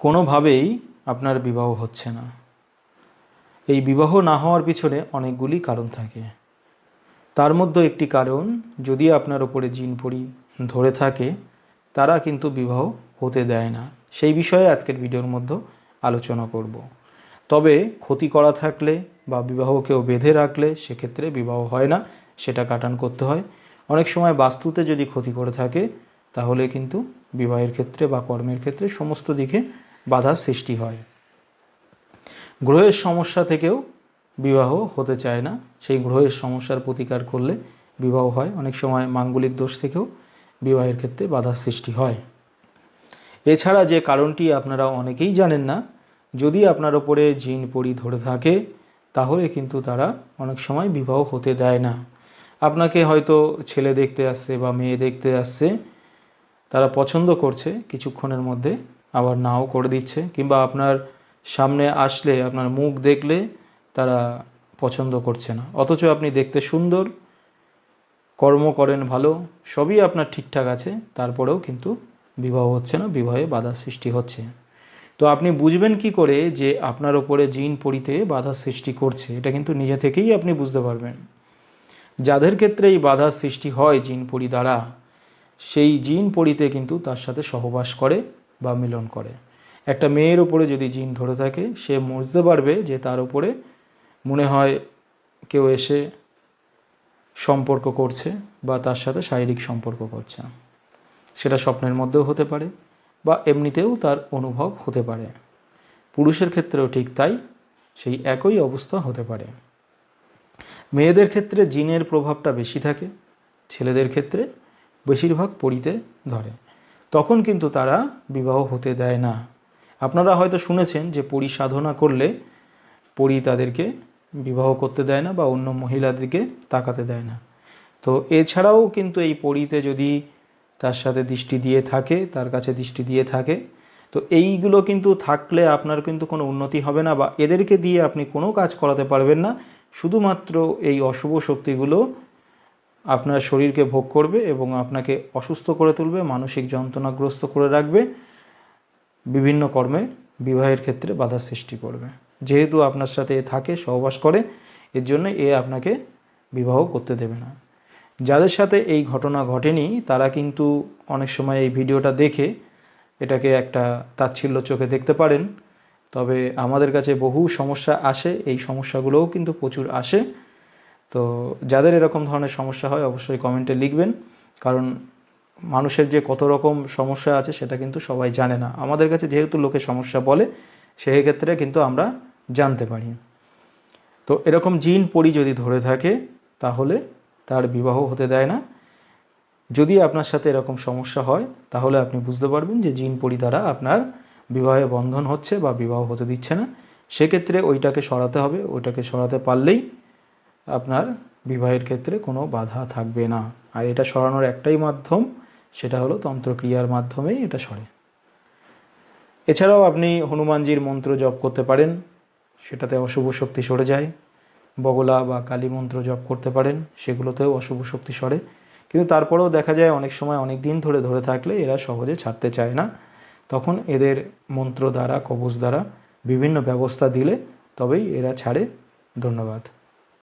কোনোভাবেই আপনার বিবাহ হচ্ছে না। এই বিবাহ না হওয়ার পিছনে অনেকগুলি কারণ থাকে। তার মধ্যে একটি কারণ, যদি আপনার ওপরে জিন পড়ি ধরে থাকে, তারা কিন্তু বিবাহ হতে দেয় না। সেই বিষয়ে আজকের ভিডিওর মধ্যে আলোচনা করব। তবে ক্ষতি করা থাকলে বা বিবাহ কেউ বেঁধে রাখলে সেক্ষেত্রে বিবাহ হয় না, সেটা কাটান করতে হয়। অনেক সময় বাস্তুতে যদি ক্ষতি করে থাকে, তাহলে কিন্তু বিবাহের ক্ষেত্রে বা কর্মের ক্ষেত্রে সমস্ত দিকে বাধার সৃষ্টি হয়। গ্রহের সমস্যা থেকেও বিবাহ হতে চায় না। সেই গ্রহের সমস্যার প্রতিকার করলে বিবাহ হয়। অনেক সময় মাঙ্গলিক দোষ থেকেও বিবাহের ক্ষেত্রে বাধার সৃষ্টি হয়। এছাড়া যে কারণটি আপনারা অনেকেই জানেন না, যদি আপনার ওপরে জিন পড়ি ধরে থাকে, তাহলে কিন্তু তারা অনেক সময় বিবাহ হতে দেয় না। আপনাকে হয়তো ছেলে দেখতে আসছে বা মেয়ে দেখতে আসছে, তারা পছন্দ করছে কিছুক্ষণের মধ্যে আবার নাও করে দিচ্ছে, কিংবা আপনার সামনে আসলে, আপনার মুখ দেখলে তারা পছন্দ করছে না। অথচ আপনি দেখতে সুন্দর, কর্ম করেন ভালো, সবই আপনার ঠিকঠাক আছে, তারপরেও কিন্তু বিবাহ হচ্ছে না, বিবাহে বাধার সৃষ্টি হচ্ছে। তো আপনি বুঝবেন কি করে যে আপনার ওপরে জিন পড়িতে বাধার সৃষ্টি করছে, এটা কিন্তু নিজে থেকেই আপনি বুঝতে পারবেন। যাদের ক্ষেত্রে এই বাধার সৃষ্টি হয় জিন পরি দ্বারা, সেই জিন পরিতে কিন্তু তার সাথে সহবাস করে। বা মিলন করে। একটা মেয়ের ওপরে যদি জিন ধরে থাকে, সে বুঝতে পারবে যে তার উপরে। মনে হয় কেউ এসে সম্পর্ক করছে বা তার সাথে শারীরিক সম্পর্ক করছে। সেটা স্বপ্নের মধ্যেও হতে পারে বা এমনিতেও তার অনুভব হতে পারে। পুরুষের ক্ষেত্রেও ঠিক তাই, সেই একই অবস্থা হতে পারে। মেয়েদের ক্ষেত্রে জিনের প্রভাবটা বেশি থাকে, ছেলেদের ক্ষেত্রে বেশিরভাগ পরিতে ধরে। তখন কিন্তু তারা বিবাহ হতে দেয় না। আপনারা হয়তো শুনেছেন যে পরি সাধনা করলে পরি তাদেরকে বিবাহ করতে দেয় না বা অন্য মহিলাদেরকে তাকাতে দেয় না। তো এছাড়াও কিন্তু এই পরিতে যদি তার সাথে দৃষ্টি দিয়ে থাকে, তার কাছে দৃষ্টি দিয়ে থাকে, তো এইগুলো কিন্তু থাকলে আপনার কিন্তু কোনো উন্নতি হবে না বা এদেরকে দিয়ে আপনি কোনো কাজ করাতে পারবেন না। শুধুমাত্র এই অশুভ শক্তিগুলো আপনার শরীরকে ভোগ করবে এবং আপনাকে অসুস্থ করে তুলবে, মানসিক যন্ত্রণাগ্রস্ত করে রাখবে, বিভিন্ন কর্মে বিবাহের ক্ষেত্রে বাধা সৃষ্টি করবে। যেহেতু আপনার সাথে এ থাকে, সহবাস করে, এর জন্য এ আপনাকে বিবাহ করতে দেবে না। যাদের সাথে এই ঘটনা ঘটেনি, তারা কিন্তু অনেক সময় এই ভিডিওটা দেখে এটাকে একটা তাচ্ছিল্য চোখে দেখতে পারেন। তবে আমাদের কাছে বহু সমস্যা আসে, এই সমস্যাগুলোও কিন্তু প্রচুর আসে। তো যাদের এরকম ধরনের সমস্যা হয়, অবশ্যই কমেন্টে লিখবেন। কারণ মানুষের যে কত রকম সমস্যা আছে, সেটা কিন্তু সবাই জানে না। আমাদের কাছে যেহেতু লোকে সমস্যা বলে সেই ক্ষেত্রে কিন্তু আমরা জানতে পারি। তো এরকম জিন পরি যদি ধরে থাকে, তাহলে তার বিবাহ হতে দেয় না। যদি আপনার সাথে এরকম সমস্যা হয়, তাহলে আপনি বুঝতে পারবেন যে জিন পরি দ্বারা আপনার বিবাহে বন্ধন হচ্ছে বা বিবাহ হতে দিচ্ছে না। সেক্ষেত্রে ওইটাকে সরাতে হবে। ওইটাকে সরাতে পারলেই আপনার বিবাহের ক্ষেত্রে কোনো বাধা থাকবে না। আর এটা সরানোর একটাই মাধ্যম, সেটা হলো তন্ত্রক্রিয়ার মাধ্যমেই এটা সরে। এছাড়াও আপনি হনুমানজির মন্ত্র জপ করতে পারেন, সেটাতে অশুভ শক্তি সরে যায়। বগলা বা কালী মন্ত্র জপ করতে পারেন, সেগুলোতেও অশুভ শক্তি সরে। কিন্তু তারপরেও দেখা যায় অনেক সময় অনেক দিন ধরে ধরে থাকলে এরা সহজে ছাড়তে চায় না। তখন এদের মন্ত্র দ্বারা, কবচ দ্বারা বিভিন্ন ব্যবস্থা দিলে তবেই এরা ছাড়ে। ধন্যবাদ।